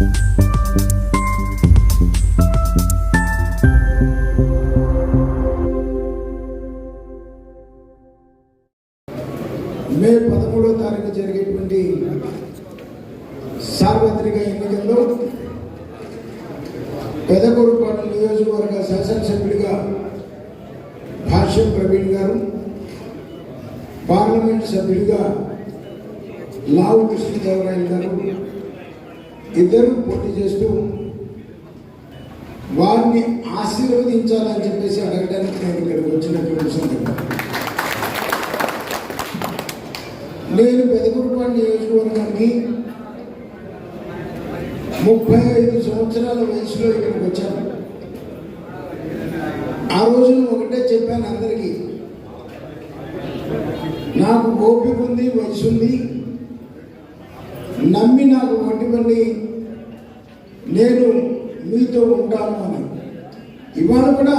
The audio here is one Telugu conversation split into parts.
మే పదమూడో తారీఖు జరిగేటువంటి సార్వత్రిక ఎన్నికల్లో పెదకొరుపాడు నియోజకవర్గ శాసనసభ్యుడిగా భాష్యం ప్రవీణ్ గారు పార్లమెంట్ సభ్యుడిగా లావు కృష్ణదేవరాయలు గారు ఇద్దరు పోటీ చేస్తూ వారిని ఆశీర్వదించాలని చెప్పేసి అడగడానికి నేను ఇక్కడికి వచ్చినటువంటి సందర్భం. నేను పెదకురుపాడు నియోజకవర్గాన్ని ముప్పై ఐదు సంవత్సరాల వయసులో ఇక్కడికి వచ్చాను. ఆ రోజున ఒకటే చెప్పాను అందరికీ. నాకు ఓపిక ఉంది వయసు ఉంది నమ్మి నాకు పట్టుకొని నేను మీతో ఉంటాను అని. ఇవాళ కూడా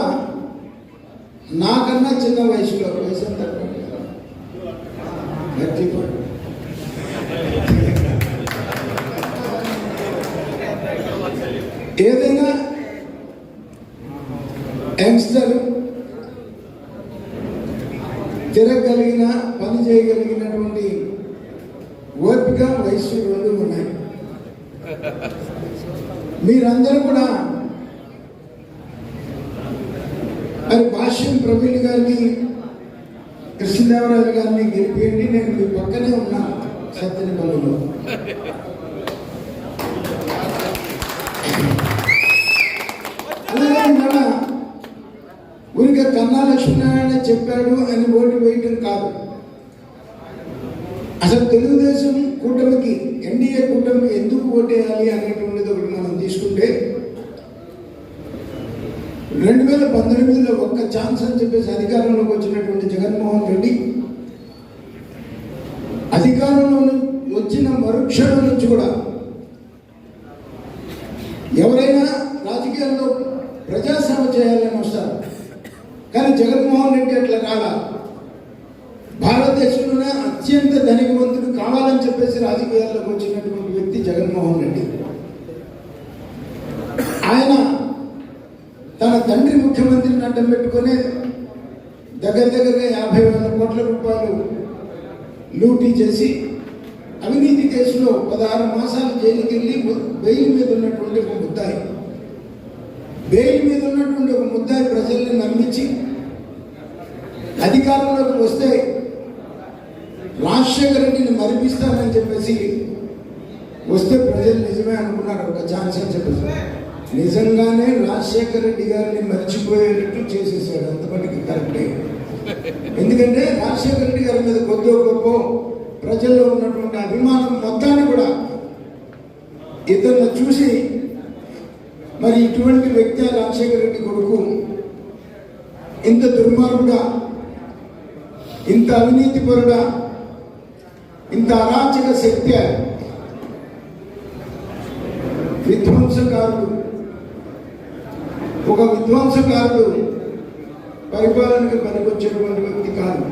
నాకన్నా చిన్న వయసులో వయసు ఎంత థర్టీ ఫైవ్. ఏదైనా యంగ్స్టర్ తిరగలిగిన పని చేయగలిగినటువంటి ఓపిక వయస్సు రెండు ఉన్నాయి. మీరందరూ కూడా మరి భాష్యం ప్రవీణ్ గారిని కృష్ణదేవరాజు గారిని గెలిపేయండి. నేను మీ పక్కనే ఉన్నా సత్యనపల్లిలో. అలాగే మన ఊరికే కన్నా లక్ష్మీనారాయణ చెప్పాడు అని ఓటు వేయటం కాదు. అసలు తెలుగుదేశం కూటమికి ఎన్డీఏ కూటమికి ఎందుకు ఓటేయాలి అనేటువంటిది ఒకటి మనం తీసుకుంటే రెండు వేల పంతొమ్మిదిలో ఒక్క ఛాన్స్ అని చెప్పేసి అధికారంలోకి వచ్చినటువంటి జగన్మోహన్ రెడ్డి అధికారంలో వచ్చిన మరుక్షణం నుంచి కూడా ఎవరైనా రాజకీయాల్లో ప్రజాసేవ చేయాలని వస్తారు. కానీ జగన్మోహన్ రెడ్డి అట్లా కాదా భారతదేశంలోనే అత్యంత ధనికవంతుడు కావాలని చెప్పేసి రాజకీయాల్లోకి వచ్చినటువంటి వ్యక్తి జగన్మోహన్ రెడ్డి. ఆయన తన తండ్రి ముఖ్యమంత్రిని అడ్డం పెట్టుకొని దగ్గర దగ్గరగా యాభై వేల కోట్ల రూపాయలు లూటీ చేసి అవినీతి కేసులో పదహారు మాసాలు జైలుకి వెళ్ళి బెయిల్ మీద ఉన్నటువంటి ఒక ముద్దాయి. బెయిల్ మీద ఉన్నటువంటి ఒక ముద్దాయి ప్రజల్ని నమ్మించి అధికారంలోకి వస్తే రాజశేఖర రెడ్డిని మరిపిస్తానని చెప్పేసి వస్తే ప్రజలు నిజమే అనుకున్నారు ఒక ఛాన్స్ అని చెప్పేసి. నిజంగానే రాజశేఖర రెడ్డి గారిని మర్చిపోయేటట్టు చేసేసాడు అంతమందికి కరెక్టే. ఎందుకంటే రాజశేఖర రెడ్డి గారి మీద కొద్దో గొప్ప ప్రజల్లో ఉన్నటువంటి అభిమానం మొత్తాన్ని కూడా ఇతరులను చూసి మరి ఇటువంటి వ్యక్తి రాజశేఖర రెడ్డి కొడుకు ఇంత దుర్మార్గుడా ఇంత అవినీతిపరుడా ఇంత అరాచక శక్తి విధ్వంసకారుడు. ఒక విధ్వంసకారుడు పరిపాలనకు పనికొచ్చేటువంటి వ్యక్తి కాదు.